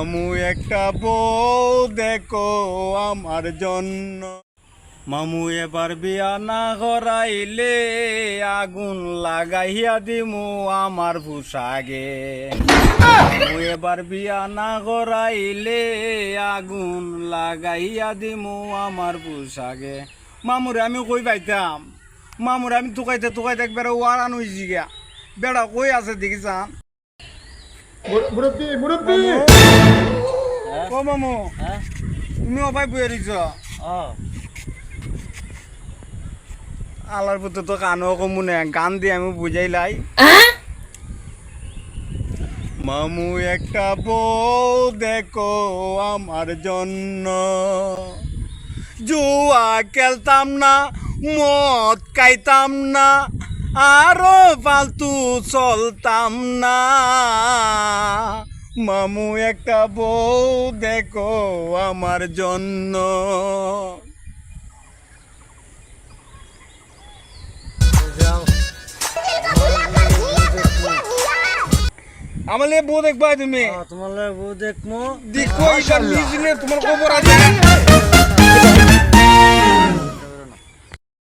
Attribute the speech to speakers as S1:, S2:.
S1: মামু, একটা বউ দেখো আমার জন্য। মামু, এবার বিয়া না করাইলে আগুন লাগাইয়া দিমু আমার পোশাকে। মামু, এবার বিয়া না করাইলে আগুন লাগাইয়া দিমু আমার পোশাকে। মামুরে আমি কই পাইতাম? মামুরে আমি তুকাইতে তুকাইতে একবার ওয়ারান হয়েছি গিয়া। বেড়া কই আছে দেখিছাম
S2: মুরব্বী মুরব্বী!
S1: ও মামু, তুমি অবাই বয়ে রইছ? আলার পুতো তো কানো কমুনে গান দিয়ে আমি বুঝাইলাই মামু, একটা বউ দেখো আমার জন্য। জুয়া খেলতাম না, মদ খাইতাম না। আরও ফালতু চলতাম না। মামু একটা বউ দেখো আমার জন্য। আমার বউ দেখবা তুমি?
S3: তোমার বউ দেখমো।
S1: দেখো তোমার খবর আছে